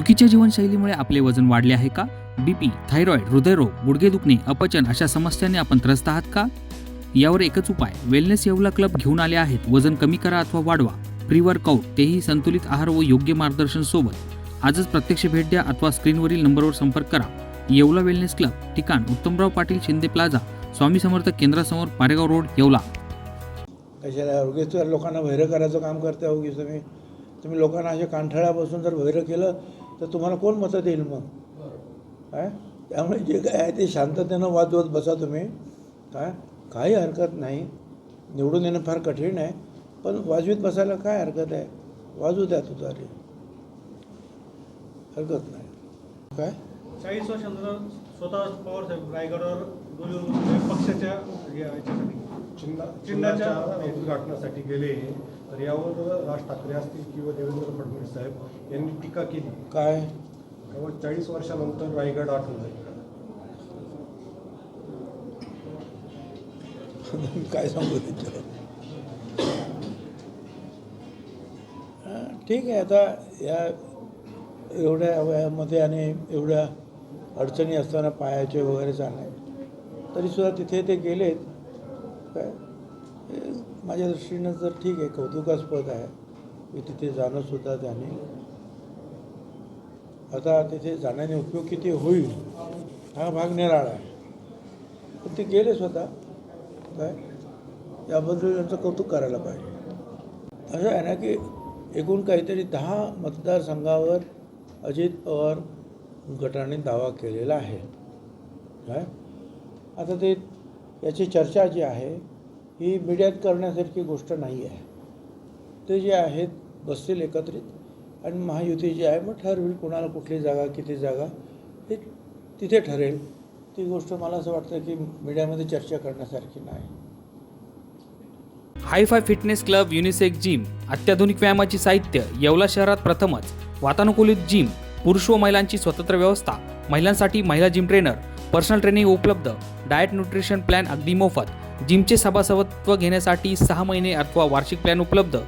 चुकीच्या जीवनशैलीमुळे आपले वजन वाढले आहे का? बीपी थायरॉईड हृदयरोग गुडघे दुखणे अपचन अशा समस्यांनी आपण त्रस्त आहात का? यावर एकच उपाय वेलनेस येवला क्लब घेऊन आले आहेत. वजन कमी करा अथवा वाढवा. प्री वर्कआउट तेही संतुलित आहार व योग्य मार्गदर्शन सोबत. आजच प्रत्यक्ष भेट द्या अथवा स्क्रीनवरील नंबरवर संपर्क करा. येवला वेलनेस क्लब ठिकाण उत्तमराव पाटील शिंदे प्लाझा स्वामी समर्थ केंद्रासमोर पारेगाव रोड येवला. कशाला उगीच लोकांना भैर करायचं काम करता उगीच तुम्ही. तुम्ही लोकांना अशा कांठाळ्यापासून जर भैर केलं तर तुम्हाला कोण मतं देईल मग? काय? त्यामुळे जे काय आहे ते शांततेनं वाजवत बसा तुम्ही. काय? काही हरकत नाही. निवडून येणं फार कठीण आहे. पण वाजवीत बसायला काय हरकत आहे? वाजू द्या तुझारी हरकत नाही. काय? चाळीस वर्षानंतर स्वतः पवार साहेब रायगडावर पक्षाच्या चिन्हा चिन्हाच्या उद्घाटनासाठी गेले तर यावर राज ठाकरे असतील किंवा देवेंद्र फडणवीस साहेब यांनी टीका केली. काय? चाळीस वर्षानंतर रायगड आठवलं काय सांगू हां, ठीक आहे आता या एवढ्या वयामध्ये आणि एवढ्या अडचणी असताना पायाचे वगैरे चालणे तरीसुद्धा तिथे ते गेलेत. काय? हे माझ्या दृष्टीनं तर ठीक आहे कौतुकास्पद आहे. की तिथे जाणंसुद्धा त्याने. आता तिथे जाण्याने उपयोग किती होईल हा भाग निराळा आहे. पण ते गेले स्वतः. काय? याबद्दल त्यांचं कौतुक करायला पाहिजे. असं आहे ना की एकूण काहीतरी दहा मतदारसंघावर अजित पवार गटाने दावा केलेला आहे. काय? आता ते याची चर्चा जी आहे ही मीडियात करण्यासारखी गोष्ट नाही आहे. ते जे आहेत बसतील एकत्रित आणि महायुती जी आहे मग ठरवेल कोणाला कुठली जागा किती जागा हे तिथे ठरेल. ती गोष्ट मला असं वाटतं की मीडियामध्ये चर्चा करण्यासारखी नाही. Hi fi fitness club unisex gym अत्याधुनिक व्यायामाची साहित्य येवला शहरात प्रथमच वातानुकूलित जिम पुरुष व महिलांची स्वतंत्र व्यवस्था महिलांसाठी महिला जिम ट्रेनर पर्सनल ट्रेनिंग उपलब्ध डाएट न्यूट्रिशन प्लॅन अगदी मोफत. जिमचे सभासदत्व घेण्यासाठी सहा महिने अथवा वार्षिक प्लॅन उपलब्ध.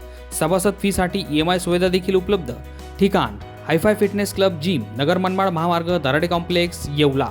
सभासद फीसाठी ई एम आय सुविधा देखील उपलब्ध. ठिकाण hi fi fitness club gym नगर मनमाड महामार्ग दराडे कॉम्प्लेक्स येवला.